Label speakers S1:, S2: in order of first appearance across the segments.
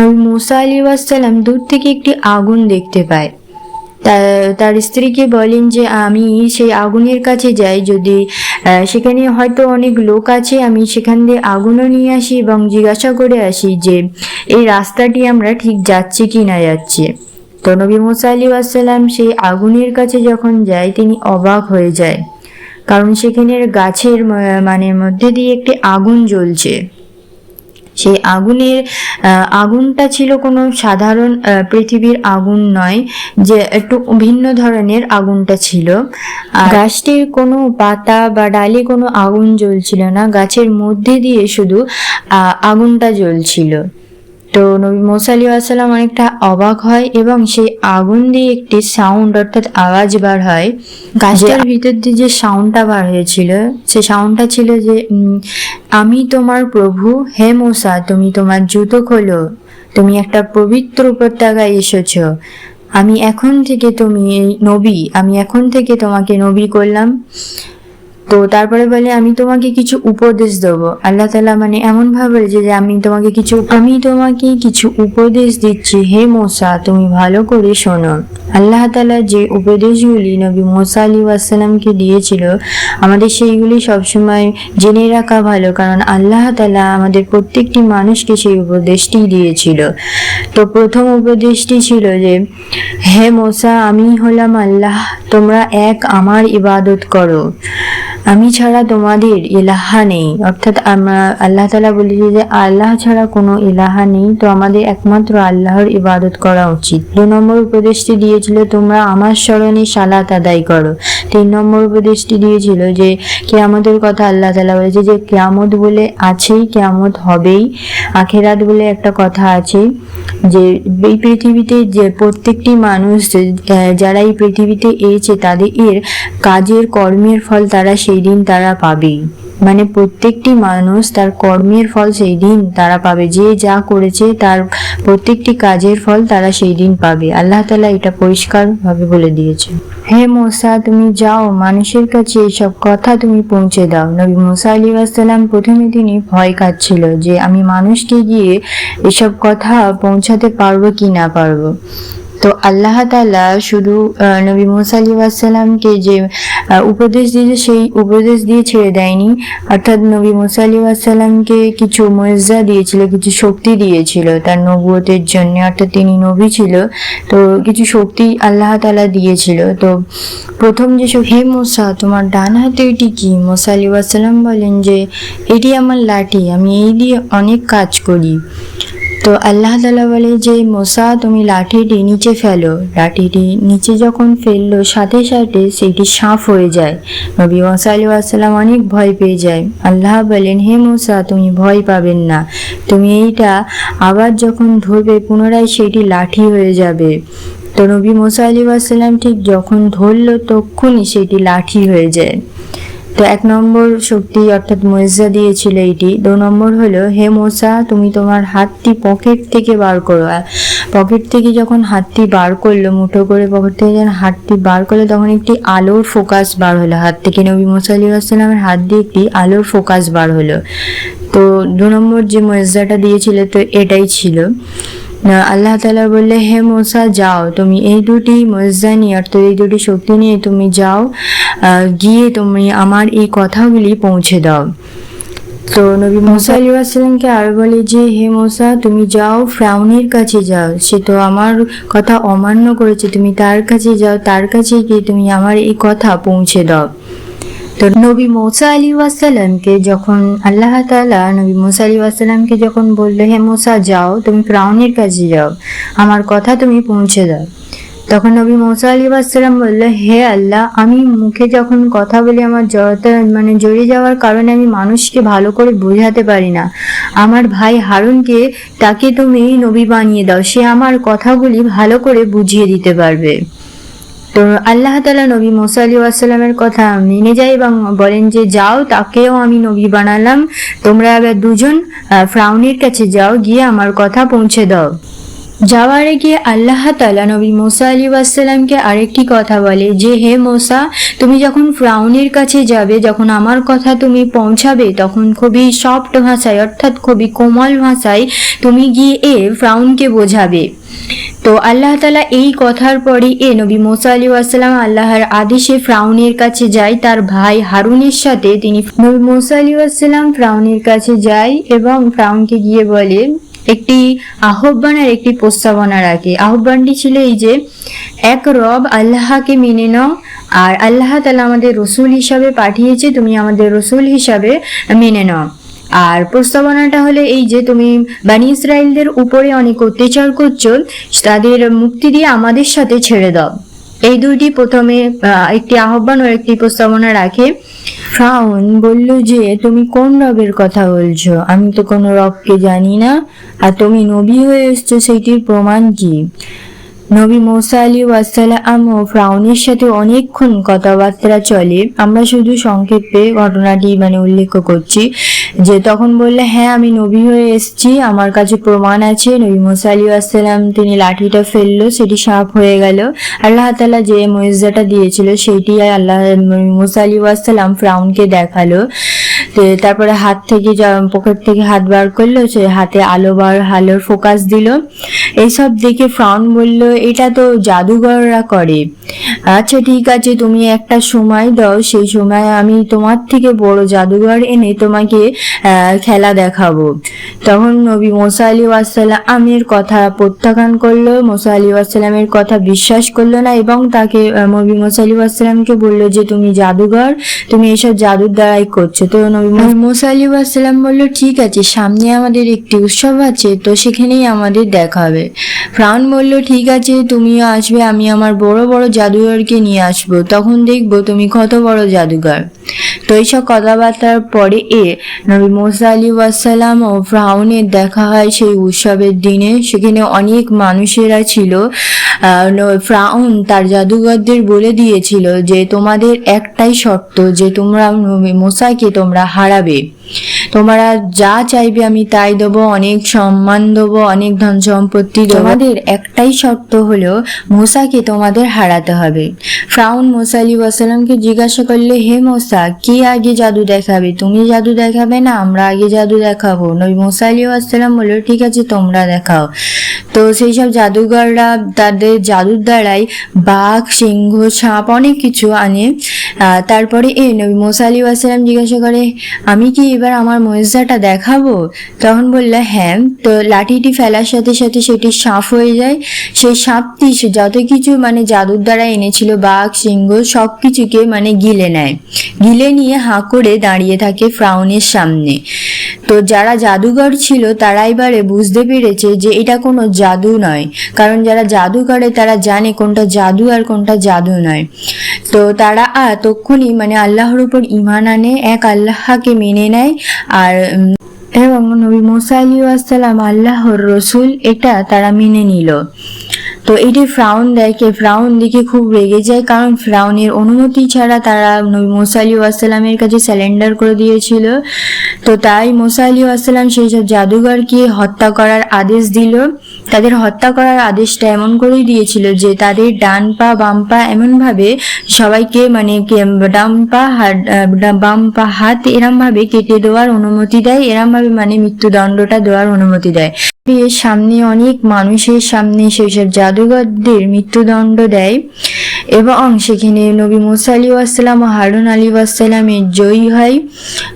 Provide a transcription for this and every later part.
S1: নবী মুসা আলী ওয়াসাল্লাম দূর থেকে একটি আগুন দেখতে পায়। তার স্ত্রীকে বলেন যে, আমি সেই আগুনের কাছে যাই, যদি সেখানে হয়তো অনেক লোক আছে, আমি সেখান দিয়ে আগুনও নিয়ে আসি এবং জিজ্ঞাসা করে আসি যে, এই রাস্তাটি আমরা ঠিক যাচ্ছি কি না যাচ্ছি? তো নবী মুসা আলী আসসালাম সেই আগুনের কাছে যখন যায়, তিনি অবাক হয়ে যায়। কারণ সেখানের গাছের মানে মধ্যে দিয়ে একটি আগুন জ্বলছে। সেই আগুনের আগুনটা ছিল কোনো সাধারণ পৃথিবীর আগুন নয়, যে একটু ভিন্ন ধরনের আগুনটা ছিল। গাছটির কোনো পাতা বা ডালে কোনো আগুন জ্বলছিল না, গাছের মধ্যে দিয়ে শুধু আগুনটা জ্বলছিল। তো নবী মোসা আলী আসসালাম অনেকটা অবাক হয় এবং সেই আগুন দিয়ে একটি সাউন্ড অর্থাৎ আওয়াজ বার হয়। গাছটার ভিতর দিয়ে যে সাউন্ডটা বার হয়েছিল সে সাউন্ডটা ছিল যে আমি তোমার প্রভু হে মোসা তুমি তোমার জুতো খোলো তুমি একটা পবিত্র উপত্যকায় এসেছ। আমি এখন থেকে তুমি নবী আমি এখন থেকে তোমাকে নবী করলাম। তো তারপরে বলে, আমি তোমাকে কিছু উপদেশ দেবো। আল্লাহ তালা মানে এমন ভাবে যে, আমি তোমাকে কিছু, আমি তোমাকে কিছু উপদেশ দিচ্ছি। হে মোসা, তুমি ভালো করে শোনো। আল্লাহ তালা যে উপদেশগুলি নবী মোসা আলী ওয়াসালামকে দিয়েছিল, আমাদের সেইগুলি সবসময় জেনে রাখা ভালো, কারণ আল্লাহ তালা আমাদের প্রত্যেকটি মানুষকে সেই উপদেশটি দিয়েছিল। তো প্রথম উপদেশটি ছিল যে, হে মোসা, আমি হলাম আল্লাহ, তোমরা এক আমার ইবাদত করো। আমি ছাড়া তোমাদের ইলাহা নেই। অর্থাৎ আমরা আল্লাহ তালা বলেছি যে, আল্লাহ ছাড়া কোনো ইলাহা নেই। তো আমাদের একমাত্র আল্লাহর ইবাদত করা উচিত। দু নম্বর উপদেশটি দিয়েছিল, তোমরা আমার স্মরণে সালাত আদায় করো। তিন নম্বর উপদেশটি দিয়েছিল যে, কেয়ামতের কথা আল্লাহ তালা বলেছে যে, কেয়ামত বলে আছেই, কেয়ামত হবেই। আখেরাত বলে একটা কথা আছে যে, এই পৃথিবীতে যে প্রত্যেকটি মানুষ যারা এই পৃথিবীতে এসেছে, তাদের এর কাজের কর্মের ফল তারা সেই দিন তারা পাবেই। মানে প্রত্যেকটি মানুষ তার কর্মের ফল সেই দিন তারা পাবে। যে যা করেছে তার প্রত্যেকটি কাজের ফল তারা সেই দিন পাবে। আল্লাহ তালা এটা পরিষ্কারভাবে বলে দিয়েছে হে মোসা, তুমি যাও, মানুষের কাছে এইসব কথা তুমি পৌঁছে দাও। নবী মোসা আলী আসসালাম প্রথমে তিনি ভয় কাটছিল যে, আমি মানুষকে গিয়ে এসব কথা পৌঁছাতে পারব কি না পারব। তো আল্লাহ তালা শুধু নবী মুসা আলী যে উপদেশ দিয়েছে, সেই উপদেশ দিয়ে ছেড়ে দেয়নি। অর্থাৎ নবী মুসা কিছু মজা দিয়েছিল, কিছু শক্তি দিয়েছিল তার নবুয়তের জন্য। অর্থাৎ তিনি নবী ছিল, তো কিছু শক্তি আল্লাহ তালা দিয়েছিল। তো প্রথম যে হে মোসা, তোমার ডান হাতে এটি কি? মোসা বলেন যে, এটি আমার লাঠি, আমি এই দিয়ে অনেক কাজ করি। তো আল্লাহ তালা বলে যে, মোসা, তুমি লাঠিটি নিচে ফেলো। লাঠিটি নিচে যখন ফেলল, সাথে সাথে সেটি সাফ হয়ে যায়। নবী মোসা আলু আসসালাম অনেক ভয় পেয়ে যায়। আল্লাহ বলেন, হে মোসা, তুমি ভয় পাবেন না। তুমি এইটা আবার যখন ধরবে, পুনরায় সেটি লাঠি হয়ে যাবে। তো নবী মোসা আলী আসসালাম ঠিক যখন ধরলো তখনই সেটি লাঠি হয়ে যায়। তো এক নম্বর শক্তি অর্থাৎ মজা দিয়েছিল এইটি দু নম্বর হলো, হে মোসা, তুমি তোমার হাতটি পকেট থেকে বার করো। পকেট থেকে যখন হাতটি বার করল, মুঠো করে পকেট থেকে যখন হাতটি বার করল, তখন একটি আলোর ফোকাস বার হলো হাত থেকে। নবী মোসা আলী আসসালামের হাত দিয়ে একটি আলোর ফোকাস বার হলো। তো দু নম্বর যে মজাটা দিয়েছিল, তো এটাই ছিল। না, আল্লাহ তালা বললে হে মোসা যাও। তুমি এই দুটি মজা নিয়ে অর্থাৎ এই দুটি শক্তি নিয়ে তুমি যাও গিয়ে তুমি আমার এই কথাগুলি পৌঁছে দাও। তো নবী মোসা আলী আসসালামকে আরও বলে যে হে মোসা তুমি যাও ফ্রাউনের কাছে যাও। সে তো আমার কথা অমান্য করেছে। তুমি তার কাছে যাও তার কাছে গিয়ে তুমি আমার এই কথা পৌঁছে দাও। তো নবী মৌসা আলী ওয়াসাল্লামকে যখন আল্লাহ তাআলা নবী মৌসা আলী ওয়াসাল্লামকে যখন বলল, হে মোসা, যাও, তুমি ফ্রাউনের কাছে যাও, আমার কথা তুমি পৌঁছে দাও। তখন নবী মৌসা আলী ওয়াসাল্লাম বলল, হে আল্লাহ, আমি মুখে যখন কথা বলি, আমার জড়তা মানে জড়িয়ে যাওয়ার কারণে আমি মানুষকে ভালো করে বোঝাতে পারি না। আমার ভাই হারুনকে তাকে তুমি নবী বানিয়ে দাও, সে আমার কথাগুলি ভালো করে বুঝিয়ে দিতে পারবে। তো আল্লাহ তালা নবী মোসা আলী আসসালামের কথা মেনে যায় এবং বলেন যে, যাও, তাকেও আমি নবী বানালাম। তোমরা এবার দুজন ফ্রাউনির কাছে যাও, গিয়ে আমার কথা পৌঁছে দাও। যাওয়ার আগে আল্লাহ তালা নবী মোসা আলী ওয়াসাল্লামকে আরেকটি কথা বলে যে, হে মোসা, তুমি যখন ফ্রাউনের কাছে যাবে, যখন আমার কথা তুমি পৌঁছাবে, তখন খুবই সফট ভাষায়, অর্থাৎ খুবই কোমল ভাষায় তুমি গিয়ে এ ফ্রাউনকে বোঝাবে। তো আল্লাহ তালা এই কথার পরে এ নবী মোসা আলী ওয়াসাল্লাম আল্লাহর আদেশে ফ্রাউনের কাছে যায়। তার ভাই হারুনের সাথে তিনি নবী মোসা আলী ওয়াসাল্লাম ফ্রাউনের কাছে যায় এবং ফ্রাউনকে গিয়ে বলে একটি আহ্বান আর একটি প্রস্তাবনা রাখে আহ্বানটি ছিল এই যে, এক রব আল্লাহকে মেনে নাও, আর আল্লাহ তালা আমাদের রসুল হিসাবে পাঠিয়েছে, তুমি আমাদের রসুল হিসাবে মেনে নাও। আর প্রস্তাবনাটা হলে এই যে, তুমি বানি ইসরায়েলদের উপরে অনেক অত্যাচার করছ, তাদের মুক্তি দিয়ে আমাদের সাথে ছেড়ে দাও। এই দুইটি প্রথমে একটি আহ্বান ও একটি প্রস্তাবনা রাখে। ফ্রাউন বলল যে, তুমি কোন রবের কথা বলছো? আমি তো কোনো রবকে জানি না। আর তুমি নবী হয়ে এসছো, সেইটির প্রমাণ কি? নবী মোসা আলী ওয়াসালাম ও ফ্রাউনের সাথে অনেকক্ষণ কথাবার্তা চলে। আমরা শুধু সংক্ষেপে ঘটনাটি মানে উল্লেখ করছি যে তখন বললে হ্যাঁ আমি নবী হয়ে এসেছি, আমার কাছে প্রমাণ আছে। নবী মোসা আলী ওয়াসালাম তিনি লাঠিটা ফেলল, সেটি সাপ হয়ে গেল। আল্লাহ তালা যে মহিজাটা দিয়েছিল, সেইটি আল্লাহ মোসা আলী ওয়াসালাম ফ্রাউনকে দেখাল। তারপরে হাত থেকে পকেট থেকে হাত বার করল, সে হাতে আলো বার, আলোর ফোকাস দিল। এইসব দেখে ফ্রাউন বলল, এটা তো জাদুঘররা করে। আচ্ছা ঠিক আছে, তুমি একটা সময় দাও, সেই সময় আমি তোমার থেকে বড় জাদুঘর এনে তোমাকে খেলা দেখাবো। তখন নবী মোসা আলী ওয়াসাল্লাম আমের কথা প্রত্যাখ্যান করল, মোসা আলী ওয়াসাল্লামের কথা বিশ্বাস করল না এবং তাকে নবী মোসা আলী ওয়াসাল্লামকে বলল যে, তুমি জাদুঘর, তুমি এসব জাদুর দ্বারাই করছ। তো নবী মোসা আলী ওয়াসাল্লাম বলল, ঠিক আছে, সামনে আমাদের একটি উৎসব আছে, তো সেখানেই আমাদের দেখা হবে। ফ্রাউন বলল, ঠিক আছে, তুমিও আসবে, আমি আমার বড় বড় জাদুঘরকে নিয়ে আসব তখন দেখব তুমি কত বড় জাদুঘর। তো এইসব কথাবার্তার পরে এ নবী মোসা আলী ওয়াসাল্লাম ও ফ্রাউনের দেখা হয় সেই উৎসবের দিনে। সেখানে অনেক মানুষেরা ছিল। ফ্রাউন তার জাদুঘরদের বলে দিয়েছিল যে তোমাদের একটাই শর্ত যে তোমরা নবী মোসাকে তোমরা হারাবে। তোমরা যা চাইবে আমি তাই দেবো অনেক সম্মান দেবো অনেক ধন সম্পত্তি তোমাদের একটাই শর্ত হলো মোসাকে তোমাদের হারাতে হবে। ফ্রাউন মোসা আলী ওয়াসালামকে জিজ্ঞাসা করলে হে মোসা কে আগে জাদু দেখাবে? তুমি জাদু দেখাবে না, আমরা আগে জাদু দেখাবো। নবী মোসা আলী ওয়াসালাম বলল, ঠিক আছে, তোমরা দেখাও। তো সেই সব জাদুঘররা, তাদের জাদুর দ্বারাই বাঘ, সিংহ, সাপ অনেক কিছু আনে। তারপরে এ নবী মোসা আলী ওয়াসালাম জিজ্ঞাসা করে, আমি কি এবার আমার মহিজাটা দেখাবো? তখন বললে হ্যাঁ। তো লাঠিটি ফেলার সাথে সাথে সেটি সাপ হয়ে যায়। সেই সাপটি সে যত কিছু মানে জাদুর দ্বারা এনেছিল, বাঘ, সিংহ, সব কিছুকে মানে গিলে নেয়। গিলে নিয়ে হাঁ করে দাঁড়িয়ে থাকে ফ্রাউনের সামনে। তো যারা জাদুঘর ছিল, তারা এবারে বুঝতে পেরেছে যে এটা কোনো জাদু নয়। কারণ যারা জাদু করে, তারা জানে কোনটা জাদু আর কোনটা জাদু নয়। তো তারা তক্ষুনি মানে আল্লাহর উপর ইমান আনে, এক আল্লাহকে মেনে নেয়, আর এবং নবী মুসা আসসালাম আল্লাহর রসুল, এটা তারা মেনে নিল। তো এটি ফ্রাউন দেখে ফ্রাউন দেখে খুব রেগে যায়, কারণ ফ্রাউনের অনুমতি ছাড়া তারা মোসা আলী আসসালামের কাছে স্যালেন্ডার করে দিয়েছিল। তো তাই মোসা আলী আসসালাম সেই সব জাদুঘরকে হত্যা করার আদেশ দিল। তাদের হত্যা করার আদেশটা এমন করেই দিয়েছিল যে তাদের ডান পা, বাম পা এমনভাবে সবাইকে মানে ডান পা বাম পা হাত এরমভাবে কেটে দেওয়ার অনুমতি দেয়, এরমভাবে মানে মৃত্যুদণ্ডটা দেওয়ার অনুমতি দেয়। এর সামনে অনেক মানুষের সামনে সেই সব জাদুঘরদের মৃত্যুদণ্ড দেয় এবং সেখানে নবী মুসা আলী ওয়াসালাম ও হারুন আলী ওয়াসালামের জয়ী হয়।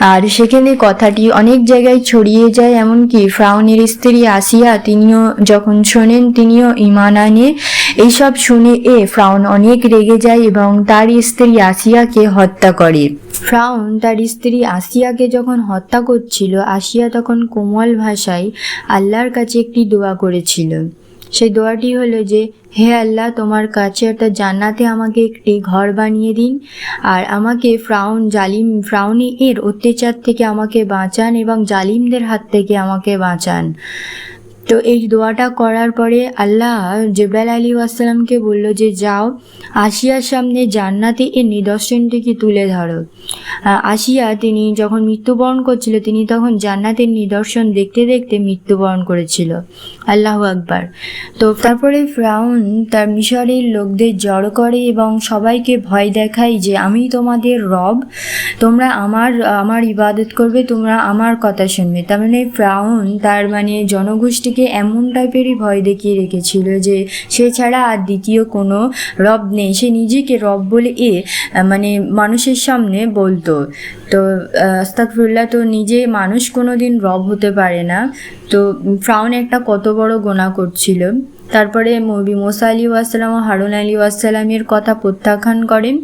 S1: আর সেখানে কথাটি অনেক জায়গায় ছড়িয়ে যায়, এমনকি ফ্রাউনের স্ত্রী আসিয়া তিনিও যখন শোনেন, তিনিও ইমান আনে। এইসব শুনে এ ফ্রাউন অনেক রেগে যায় এবং তার স্ত্রী আসিয়াকে হত্যা করে। ফ্রাউন তার স্ত্রী আসিয়াকে যখন হত্যা করছিল, আসিয়া তখন কোমল ভাষায় আল্লাহর কাছে একটি দোয়া করেছিল। সেই দোয়াটি হলো যে, হে আল্লাহ, তোমার কাছে একটা জান্নাতে আমাকে একটি ঘর বানিয়ে দিন, আর আমাকে ফ্রাউন জালিম, ফ্রাউনি এর অত্যাচার থেকে আমাকে বাঁচান এবং জালিমদের হাত থেকে আমাকে বাঁচান। তো এই দোয়াটা করার পরে আল্লাহ জেব্রাইল আলী আসসালামকে বলল যে, যাও, আসিয়ার সামনে জান্নাতে এর নিদর্শনটিকে তুলে ধরো। আসিয়া তিনি যখন মৃত্যুবরণ করছিল, তিনি তখন জান্নাতের নিদর্শন দেখতে দেখতে মৃত্যুবরণ করেছিল। আল্লাহ আকবার। তো তারপরে ফ্রাউন তার মিশরের লোকদের জড়ো করে এবং সবাইকে ভয় দেখায় যে, আমি তোমাদের রব, তোমরা আমার আমার ইবাদত করবে, তোমরা আমার কথা শুনবে। তার মানে ফ্রাউন তার মানে জনগোষ্ঠীকে এমন টাইপেরই ভয় দেখিয়ে রেখেছিল যে সে ছাড়া আর দ্বিতীয় কোনো রব নেই। সে নিজেকে রব বলে এ মানে মানুষের সামনে বলতো। তো আস্তাকফুল্লাহ তো নিজে মানুষ কোনো দিন রব হতে পারে না। তো ফ্রাউন একটা কত বড় গোনা করছিল। তারপরে মবি মোসা আলী ওয়াসালাম ও হারুন আলী ওয়াসালামের কথা প্রত্যাখ্যান করেন।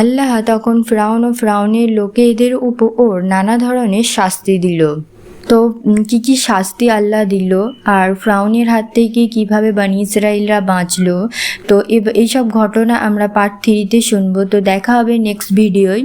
S1: আল্লাহ তখন ফ্রাউন ও ফ্রাউনের লোকে এদের উপর নানা ধরনের শাস্তি দিল। তো কি কি শাস্তি আল্লাহ দিল? আর ফ্রাউনের হাত থেকে কীভাবে বানি ইসরায়েলরা বাঁচলো? তো এইসব ঘটনা আমরা পার্ট থ্রিতে শুনব। তো দেখা হবে নেক্সট ভিডিওয়